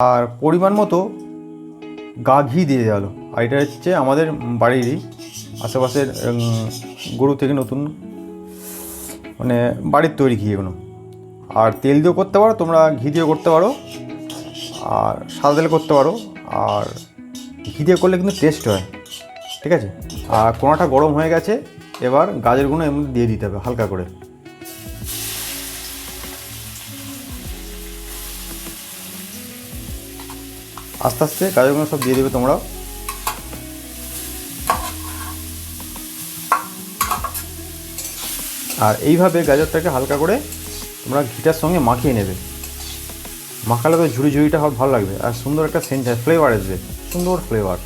আর পরিমাণ মতো গা ঘি দিয়ে হলো আর এটা হচ্ছে আমাদের বাড়িরই আশেপাশের গরু থেকে নতুন মানে বাড়ির তৈরি ঘি এগুলো। আর তেল দিয়েও করতে পারো, তোমরা ঘি দিয়েও করতে পারো, আর সাদা তেলে করতে পারো, আর ঘি দিয়ে করলে কিন্তু টেস্ট হয়, ঠিক আছে? আর কোনাটা গরম হয়ে গেছে, এবার গাজরগুলো এর মধ্যে দিয়ে দিতে হবে হালকা করে। আস্তে আস্তে গাজরগুলো সব দিয়ে দেবে তোমরাও। আর এইভাবে গাজরটাকে হালকা করে তোমরা ঘিটার সঙ্গে মাখিয়ে নেবে। মাখালে তো ঝুড়ি ঝুড়িটা ভালো লাগবে। আর সুন্দর একটা সেন্ট ফ্লেভার আসবে, সুন্দর ফ্লেভার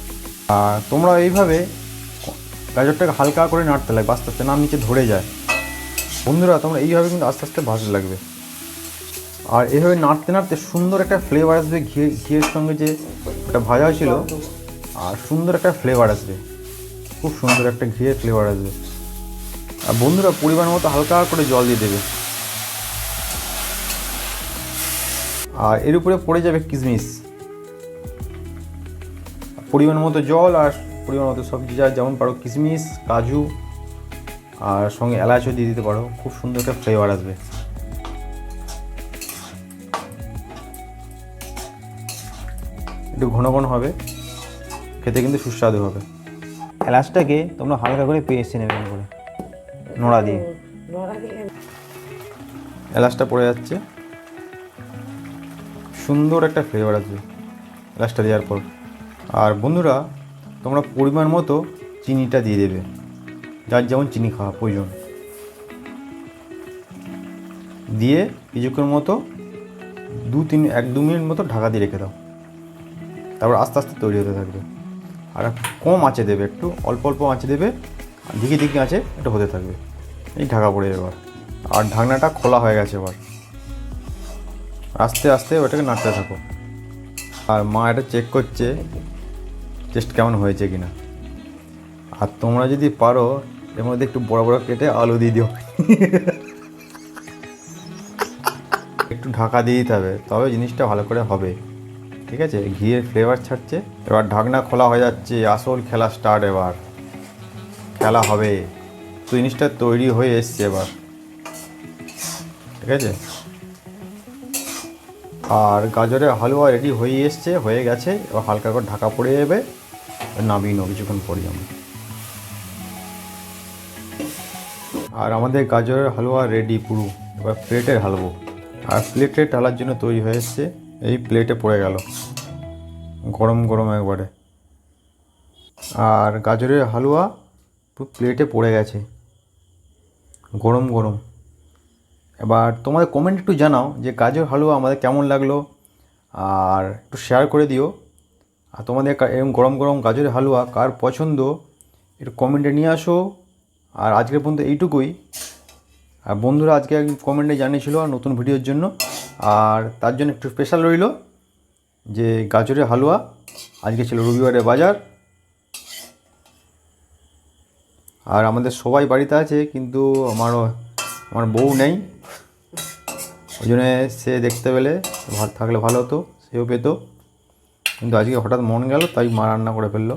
আর তোমরা এইভাবে গাজরটাকে হালকা করে নাড়তে লাগবে, আস্তে আস্তে নাম নিচে ধরে যায়। বন্ধুরা, তোমরা এইভাবে কিন্তু আস্তে আস্তে ভাজতে লাগবে। আর এইভাবে নাড়তে নাড়তে সুন্দর একটা ফ্লেভার আসবে, ঘি ঘিয়ের সঙ্গে যে একটা ভাজা হয়েছিল, আর সুন্দর একটা ফ্লেভার আসবে। খুব সুন্দর একটা ঘিয়ের ফ্লেভার আসবে। আর বন্ধুরা, পরিমাণ মতো হালকা করে জল দিয়ে দেবে। আর এর উপরে পড়ে যাবে কিশমিশ পরিমাণ মতো জল আর পরিমাণ মতো সবজি যা যেমন পারো কিশমিশ কাজু, আর সঙ্গে এলাচও দিয়ে দিতে পারো। খুব সুন্দর একটা ফ্লেভার আসবে। একটু ঘন ঘন হবে খেতে কিন্তু সুস্বাদু হবে। এলাচটাকে তোমরা হালকা করে পেয়েছে নেবে করে নোড়া দিয়ে। এলাচটা পড়ে যাচ্ছে। সুন্দর একটা ফ্লেভার আছে এলাচটা দেওয়ার পর। আর বন্ধুরা তোমরা পরিমাণ মতো চিনিটা দিয়ে দেবে। যার যেমন চিনি খাওয়া প্রয়োজন। দিয়ে কিছুক্ষণ মতো দু তিন এক দু মিনিট মতো ঢাকা দিয়ে রেখে দাও। তারপর আস্তে আস্তে তৈরি হতে থাকবে। আর কম আঁচে দেবে, একটু অল্প অল্প আঁচে দেবে দিকে দিকে আঁচে একটু হতে থাকবে। এই ঢাকা পড়ে এবার। আর ঢাকনাটা খোলা হয়ে গেছে এবার। আস্তে আস্তে ওটাকে নাড়তে থাকো। আর মা এটা চেক করছে টেস্ট কেমন হয়েছে কি না আর তোমরা যদি পারো, এর মধ্যে একটু বড় বড় কেটে আলু দিয়ে দিও। একটু ঢাকা দিয়ে দিতে হবে, তবে জিনিসটা ভালো করে হবে। ঠিক আছে? ঘিয়ের ফ্লেভার ছাড়ছে। এবার ঢাকনা খোলা হয়ে যাচ্ছে, আসল খেলা স্টার্ট এবার। খেলা হবে। তো জিনিসটা তৈরি হয়ে এসছে এবার। ঠিক আছে? আর গাজরের হালুয়া রেডি হয়ে এসছে, হয়ে গেছে। এবার হালকা করে ঢাকা পড়ে যাবে। নামিয়ে নেব কিছুক্ষণ পরে আমি আর আমাদের গাজরের হালুয়া রেডি পুরো। এবার প্লেটের ঢালবো। আর প্লেটে ঢালার জন্য তৈরি হয়ে এসছে এই প্লেটে পড়ে গেল। গরম গরম একবারে। আর গাজরের হালুয়া প্লেটে পড়ে গেছে। গরম গরম। এবার তোমাদের কমেন্ট একটু জানাও যে গাজর, হালুয়া আমাদের কেমন লাগল? আর একটু শেয়ার করে দিও। আর তোমাদের এরকম গরম গরম গাজরের হালুয়া কার পছন্দ, একটু কমেন্টে নিয়ে আসো। আর আজকের পর্যন্ত এইটুকুই। আর বন্ধুরা আজকে কমেন্টে জানিয়েছিল নতুন ভিডিওর জন্য। আর তার জন্য একটু স্পেশাল রইল যে গাজরের হালুয়া, আজকে ছিল রবিবারের বাজার। আর আমাদের সবাই বাড়িতে আছে, কিন্তু আমারও, আমার বউ নেই। ওই জন্যে সে দেখতে পেলে, ভাত থাকলে ভালো হতো, সেও পেতো। কিন্তু আজকে হঠাৎ মন গেল, তাই মা রান্না করে ফেলল।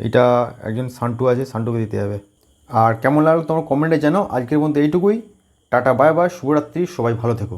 এইটা একজন সান্টু আছে, সান্টুকে দিতে হবে আর কেমন লাগল তোমার কমেন্টে জানো আজকের মধ্যে এইটুকুই। টাটা বাই বাই শুভরাত্রি সবাই ভালো থেকো।